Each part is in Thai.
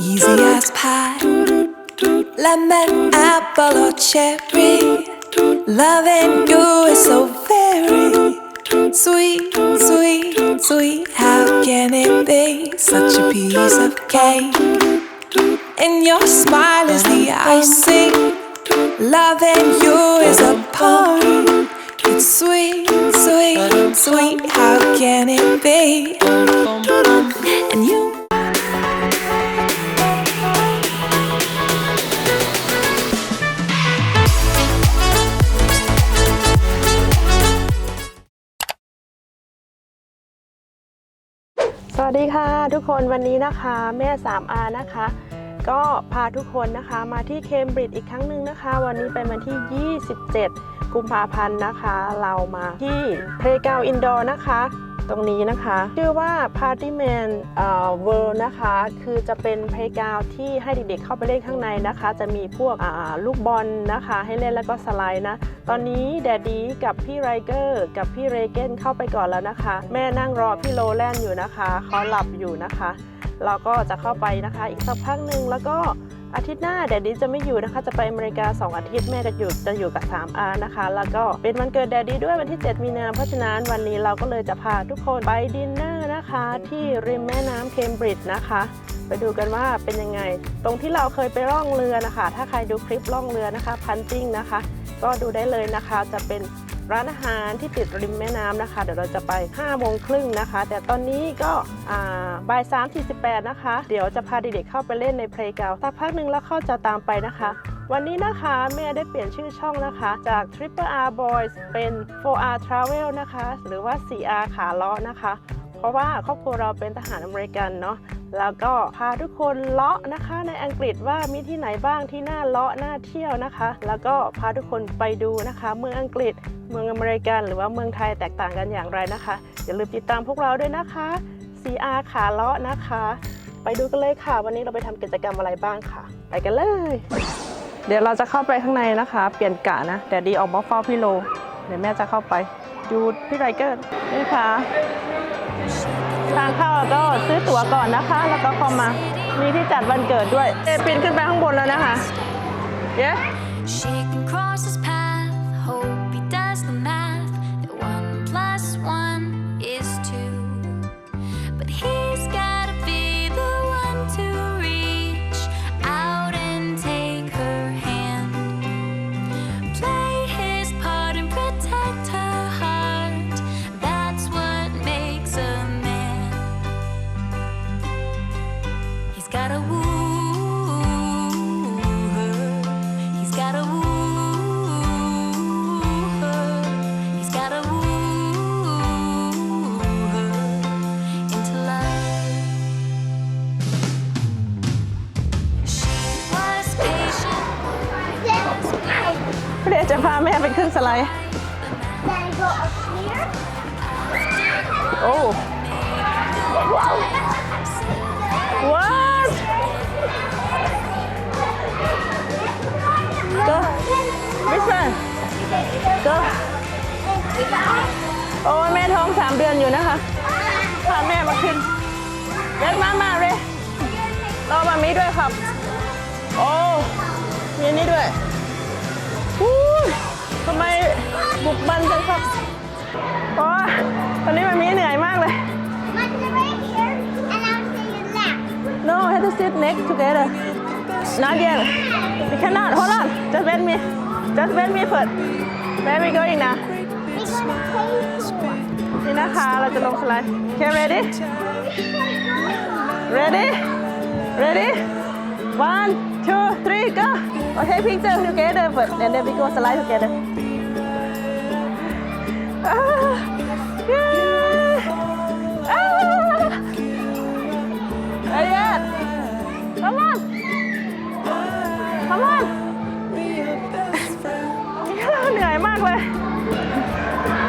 Easy as pie. Lemon, apple or cherry. Loving you is so very Sweet, sweet, sweet. How can it be? Such a piece of cake? And your smile is the icing. Loving you is a part. It's sweet, sweet, sweet. How can it be? And you. สวัสดีค่ะ ทุกคนวันนี้นะคะ แม่ 3R นะคะ ก็พาทุกคนนะคะมาที่เคมบริดจ์อีกครั้งหนึ่งนะคะ วันนี้เป็นวันที่ 27 กุมภาพันธ์นะคะ เรามาที่เพล y g r o u n d Indoor นะคะ ตรงนี้นะคะ ชื่อว่า Partyman เอ่อ World นะคะ คือจะเป็นเพล y g r o u n d ที่ให้เด็กๆเข้าไปเล่นข้างในนะคะ จะมีพวกลูกบอลนะคะ ให้เล่นแล้วก็สไลด์นะตอนนี้แดดดี้กับพี่ไรเกอร์กับพี่เรเกนเข้าไปก่อนแล้วนะคะ แม่นั่งรอพี่โลแลนอยู่นะคะเขาหลับอยู่นะคะ เราก็จะเข้าไปนะคะ อีกสักพักหนึ่งแล้วก็อาทิตย์หน้าแดดดี้จะไม่อยู่นะคะ จะไปอเมริกา 2 อาทิตย์แม่จะอยู่จะอยู่กับ 3R นะคะ แล้วก็เป็นวันเกิดแดดดี้ด้วยวันที่ 7 มีนาเพราะฉะนั้นวันนี้เราก็เลยจะพาทุกคนไปดินเนอร์นะคะ ที่ริมแม่น้ำเคมบริดจ์นะคะ ไปดูกันว่าเป็นยังไง ตรงที่เราเคยไปล่องเรือนะคะ ถ้าใครดูคลิปล่องเรือนะคะ พันจิ้งนะคะ ก็ดูได้เลยนะคะจะเป็น ร้านอาหารที่ติดริมแม่น้ำนะคะ เดี๋ยวเราจะไป5โมงครึ่งนะคะ แต่ตอนนี้ก็อ่าบ่ายสามสี่สิบแปดนะคะ เดี๋ยวจะพาเด็กๆเข้าไปเล่นในเพลงเก่าสักพักหนึ่งแล้วเข้าจะตามไปนะคะ วันนี้นะคะแม่ได้เปลี่ยนชื่อช่องนะคะ จาก Triple R Boys เป็น 4R Travel นะคะ หรือว่า 4R ขาเลาะนะคะ ราะว่าครอบครัวเราเป็นทหารอเมริกันเนาะแล้วก็พาทุกคนเลาะนะคะ ในอังกฤษว่ามีที่ไหนบ้างที่น่าเลาะน่าเที่ยวนะคะ แล้วก็พาทุกคนไปดูนะคะ เมืองอังกฤษ เมืองอเมริกัน หรือว่าเมืองไทยแตกต่างกันอย่างไรนะคะอย่าลืมติดตามพวกเราด้วยนะคะ CR ขาเลาะนะคะ ไปดูกันเลยค่ะ วันนี้เราไปทำกิจกรรมอะไรบ้างค่ะ ไปกันเลย เดี๋ยวเราจะเข้าไปข้างในนะคะ เปลี่ยนกะนะแต่ดีออกมาเฝ้าพี่โลเดี๋ยวแม่จะเข้าไปดูพี่ไรเกอร์นี่ค่ะ ทางเข้าก็ซื้อตั๋วก่อนนะคะ แล้วก็เข้ามามีที่จัดวันเกิดด้วยเอปีนขึ้นไปข้างบนแล้วนะคะ เย้ She can cross his path. Hope จะพาแม่ไปขึ้นสไลด์ Then go up here. โอ้ว้าวว้าว go this one go โอ้ยแม่ท้องสามเดือนอยู่นะคะ พาแม่มาขึ้นเด็กมามาเลยรอมามีด้วยครับ โอ้ มีนนี้ด้วย ทำไมบุกบันจังครับโอ้ยตอนนี้มันมีเหนื่อยมากเลย Let's sit right here, and I'll say your left. No have to sit next together not yet we cannot hold on just wait me just wait me first where we going now We're gonna play school. นี่นะคะเราจะลงสไลด์ Okay ready ready ready one two three go okay picture together first and then we go slide together ah, yeah. ah. Not yet. Come on. Come on. เหนื่อยมากเลย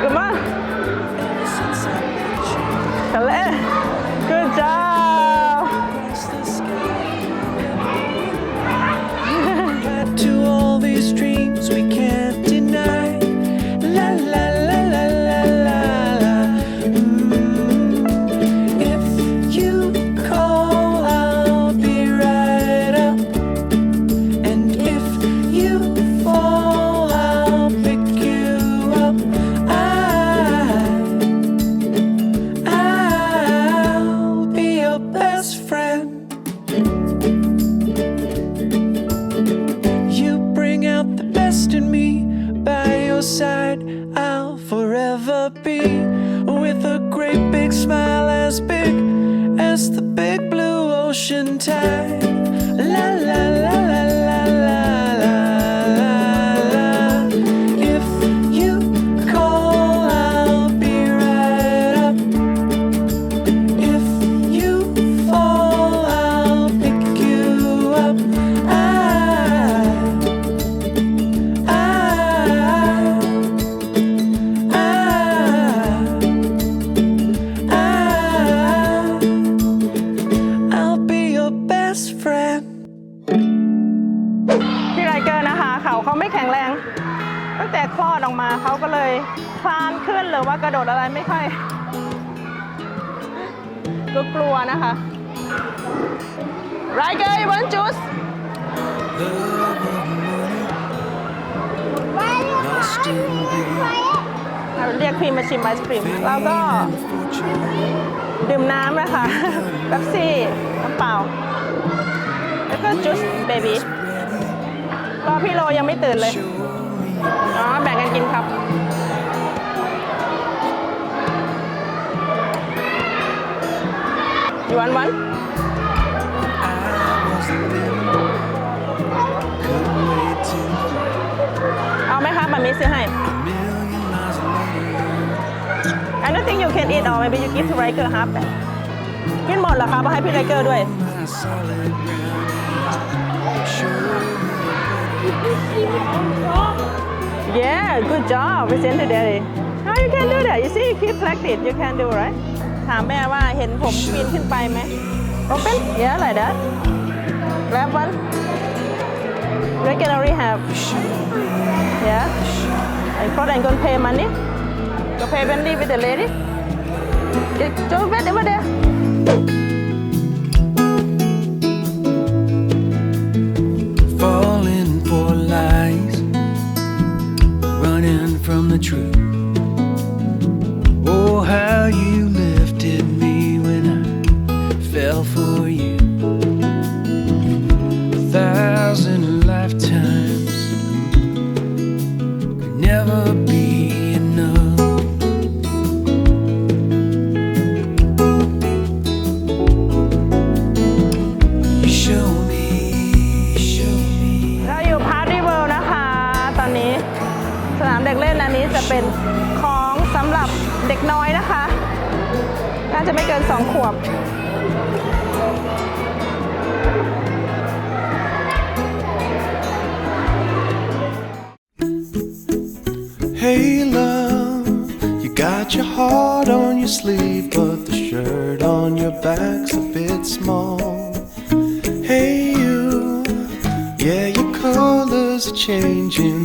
กลับม we can. Ocean tide. พี่ไรเกอร์นะคะ เขาเขาไม่แข็งแรง ตั้งแต่คลอดออกมาเขาก็เลยคลานขึ้นหรือว่ากระโดดอะไรไม่ค่อยก็กลัวนะคะไรเกอร์ you want juice Lost in greed, เราเรียกพีมาชิมไอศครีมแล้วก็ดื่มน้ำนะคะเป๊ปซี่น้ำเปล่า แล้วก็จุสเบบี้ รอพี่โรยังไม่ตื่นเลย อ๋อ แบ่งกันกินครับ อยู่วันวันเอาไหมคะบะหมิสซื้อให้ I don't think you can eat all maybe you give to Riker half กินหมดเหรอคะมาให้พี่ไรเกอร์ด้วย Yeah good job present to daddy How you can do that you see you keep practice you can do right ถามแม่ว่าเห็นผมปีนขึ้นไปไหม Open yeah like that grab one regularly have yeah I thought I'm gonna pay money go pay Wendy with the lady Get, go back over there truth. Your heart on your sleeve, but the shirt on your back's a bit small. Hey you, yeah your colors are changing,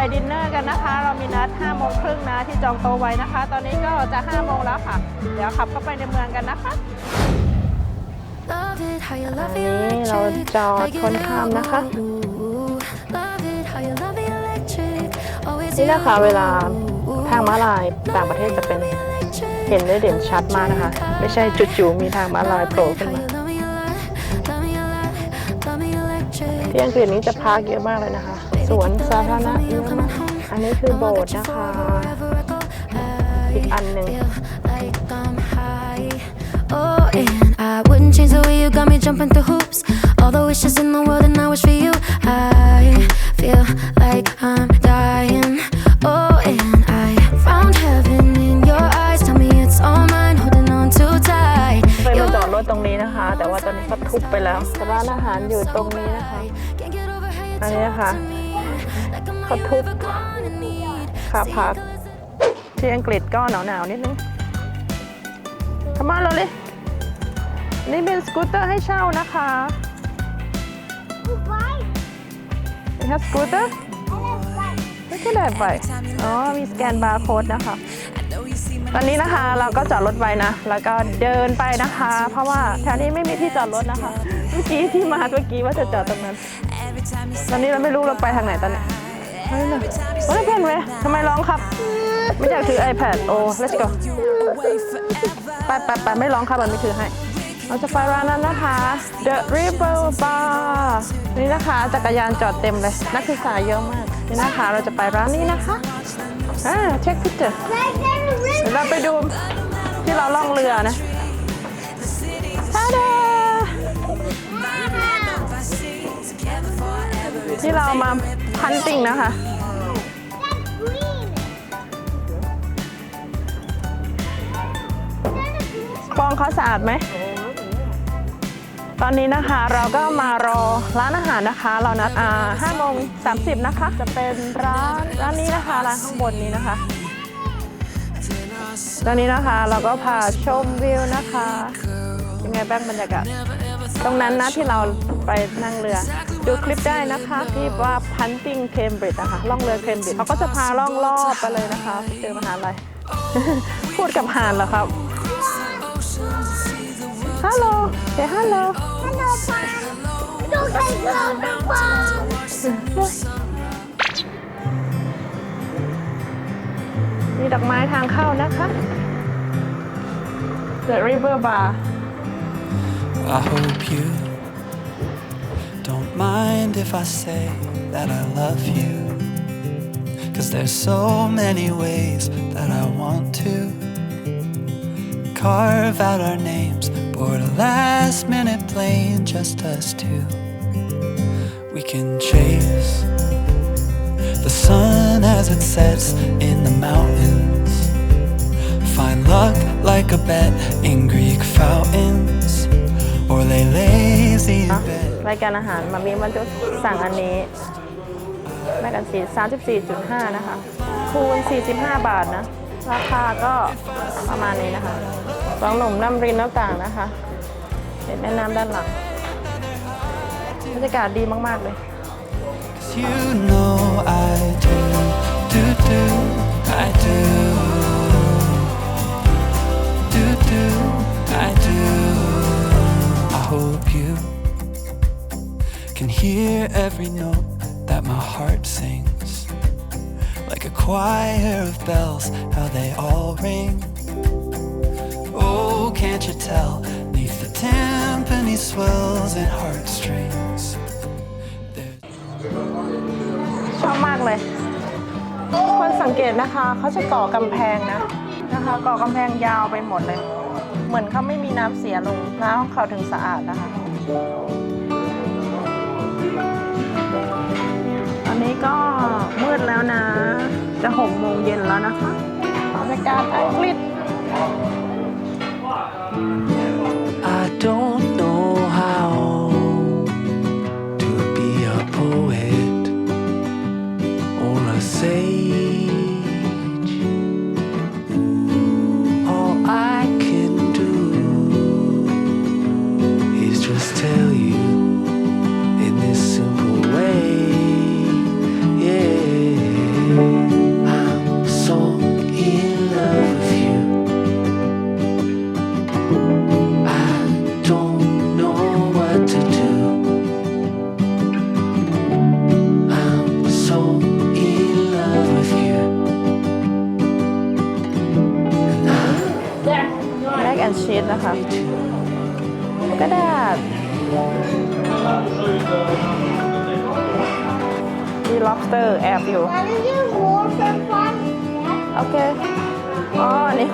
ไปดินเนอร์กันนะคะ เรามีนัด5โมงครึ่งนะที่จองโต๊ะไว้นะคะ ตอนนี้ก็จะ5โมงแล้วค่ะ เดี๋ยวขับเข้าไปในเมืองกันนะคะ Love it how you อั love น it นี้เรา electric. จอด Like it คนข้ามนะคะ Ooh, love it how you love it electric. Always นี่นะคะ you. เวลาทางม้าลายต่างประเทศจะเป็น Electric. เห็นได้เด่นชัดมากนะคะ ไม่ใช่จู่ๆมีทางม้าลายโผล่ขึ้น How มา you love me a lot, love me a lot, love me electric. ที่อังกฤษนี้จะพาร์คเยอะมากเลยนะคะ สวนสาธารณะอันนี้คือโบสถ์นะคะ อีกอันหนึ่ง Oh, and I wouldn't change the way you got me jumping through hoops. All the wishes in the world, and I wish for you. I feel like I'm dying. Oh, and I found heaven in your eyes. Tell me it's all mine, holding on too tight. เคยมา You're จอดรถตรงนี้นะคะ แต่ว่าตอนนี้เขาทุบไปแล้วร้านอาหารอยู่ตรงนี้นะคะ Can't get over how you you อันนี้นะคะ เขาทุบ never gonna need ขาพัก ที่อังกฤษก็หนาวๆนิดนึงทำมาเราเลย นี่เป็นสกูตเตอร์ให้เช่านะคะ Right? นี่ครับสกูตเตอร์ I love white. ไม่ใช่ได้ไปอ๋อ มีสแกนบาร์โค้ดนะคะ ตอนนี้นะคะเราก็จอดรถไว้นะ แล้วก็เดินไปนะคะ เพราะว่าแถวนี้ไม่มีที่จอดรถนะคะ เมื่อกี้ที่มาเมื่อกี้ว่าจะจอดตรงนั้น ตอนนี้เราไม่รู้เราไปทางไหนตอนนี้ เฮ้ยเลยเฮ้ยเพื่อนเว้ยทำไมร้องครับ ไม่อยากถือ iPad โอ้ let's go ไปไปไปไม่ร้องครับมันไม่ถือให้ เราจะไปร้านนั้นนะคะ The River Bar นี่นะคะจักรยานจอดเต็มเลย นักศึกษาเยอะมาก นี่นะคะเราจะไปร้านนี้นะคะอ่าเช็คพิเจอร์เดี๋ยวเราไปดูที่เราล่องเรือนะท่าเดที่เรามา พันติงนะคะ That's green. กองเขาสะอาดไหม ตอนนี้นะคะเราก็มารอร้านอาหารนะคะ เรานัดอ่า5โมง30นะคะ จะเป็นร้านร้านนี้นะคะ ร้านข้างบนนี้นะคะ ตอนนี้นะคะเราก็พาชมวิวนะคะ ยังไงบ้างบรรยากาศ ตรงนั้นนะที่เราไปนั่งเรือ ดูคลิปได้นะคะที่ว่า punting Cambridge นะคะล่องเรือ Cambridge เขาก็จะพาล่องรอบไปเลยนะคะเจอมหาลัยพูดกับหานเหรอครับฮัลโหลเฮ้ฮัลโหล Hello, Pop. Don't take love the bomb. มีดอกไม้ทางเข้านะคะ The River Bar I hope you don't mind if I say that I love you. Cause there's so many ways that I want to carve out our names, board a last minute plane, just us two. We can chase the sun as it sets in the mountains. Find luck like a bet in Greek fountains, or lay lazy in bed. รายการอาหารมามีมันจะสั่งอันนี้แม่กันสี34.5 นะคะ คูณ 45 บาทนะ ราคาก็ประมาณนี้นะคะสองหนุ่มน้ำรินน้ำต่างนะคะเห็นแม่น้ำด้านหลังบรรยากาศดีมาก ๆ เลย Cause you know I do, do, do, I do. Do, can hear every note that my heart sings. Like a choir of bells, how they all ring. Oh, can't you tell? Neath the timpani swells and heartstrings. ชอบมากเลย คนสังเกตนะคะเขาจะก่อกำแพงนะนะคะก่อกำแพงยาวไปหมดเลย เหมือนเขาไม่มีน้ำเสียลงน้ำของเขาถึงสะอาดนะคะ นี้ก็มืดแล้วนะ จะหกโมงเย็นแล้วนะคะบรรยากาศอังกฤษ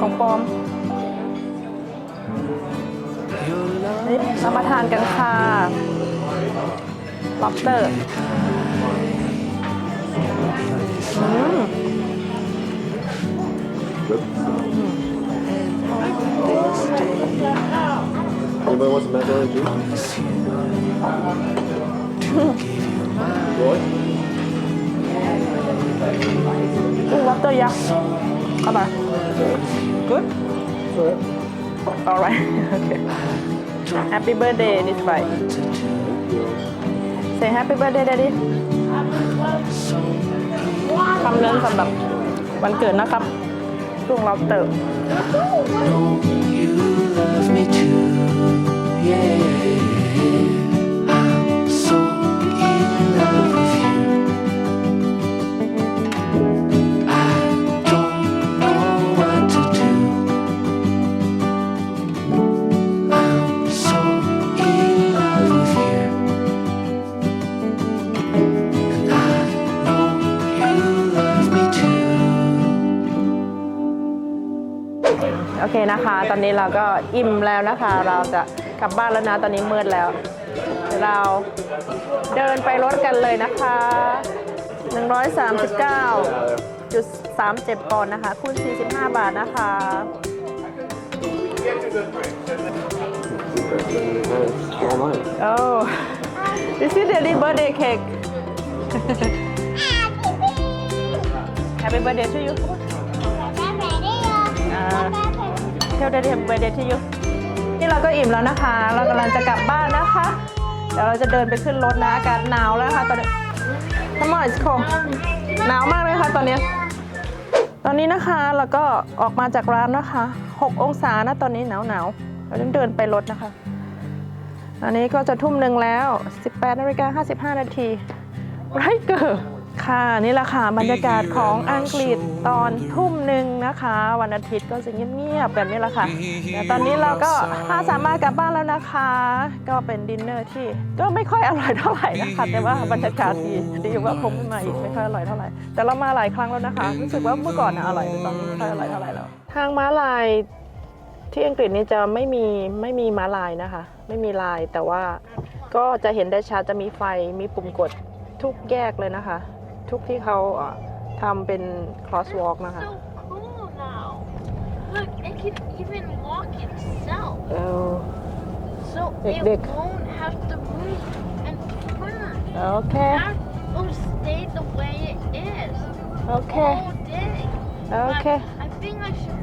ของปลอม your love นี่เรามาทานกันค่ะ lobster อืม Anybody wants some macaroni and cheese? to give you กุ้งล็อบสเตอร์ยักษ์เข้าไป good alright okay happy birthday this way say happy birthday daddy คำเนื้อสำหรับวันเกิดนะครับกุ้งล็อบสเตอร์ Know you love me too. Yeah, เคนะคะ ตอนนี้เราก็อิ่มแล้วนะคะ เราจะกลับบ้านแล้วนะ ตอนนี้มืดแล้วเดี๋ยวเราเดินไปรถกันเลยนะคะ 139.37ปอนด์นะคะคูณ45 บาทนะคะโอ้ this is the birthday cake happy birthday to you อ่าเที่ยวได้เทมเบเดที่ยุนี่เราก็อิ่มแล้วนะคะ เรากำลังจะกลับบ้านนะคะ เดี๋ยวเราจะเดินไปขึ้นรถนะอากาศหนาวแล้วนะคะตอนนี้ทำไมสโคหนาวมากเลยค่ะตอนนี้ ตอนนี้นะคะเราก็ออกมาจากร้านนะคะ 6 องศานะตอนนี้หนาวหนาวเราต้องเดินไปรถนะคะ อันนี้ก็จะทุ่มหนึ่งแล้ว 18นาฬิกา55นาทีไรเกอร์ ค่ะนี่แหละค่ะบรรยากาศของอังกฤษตอนทุ่มหนึ่งนะคะ วันอาทิตย์ก็จะเงียบๆแบบนี้แหละค่ะแต่ตอนนี้เราก็พาสามารถกลับบ้านแล้วนะคะ ก็เป็นดินเนอร์ที่ก็ไม่ค่อยอร่อยเท่าไหร่นะคะ แต่ว่าบรรยากาศดีดีว่าคงไม่มาอีกไม่ค่อยอร่อยเท่าไหร่แต่เรามาหลายครั้งแล้วนะคะรู้สึกว่าเมื่อก่อนนะอร่อยแต่ตอนนี้ไม่ค่อยอร่อยเท่าไหร่แล้วทางม้าลายที่อังกฤษนี่จะไม่มีไม่มีม้าลายนะคะ ไม่มีลายแต่ว่าก็จะเห็นได้ชัดจะมีไฟมีปุ่มกดทุกแยกเลยนะคะ ทุกที่เขาเอ่อทำเป็น crosswalk นะคะ so cool now. Look, it can even walk itself. เออ So Big, it big. won't have to move and turn. โอเค That will stay the way it is โอเค all day. โอเค But I think I should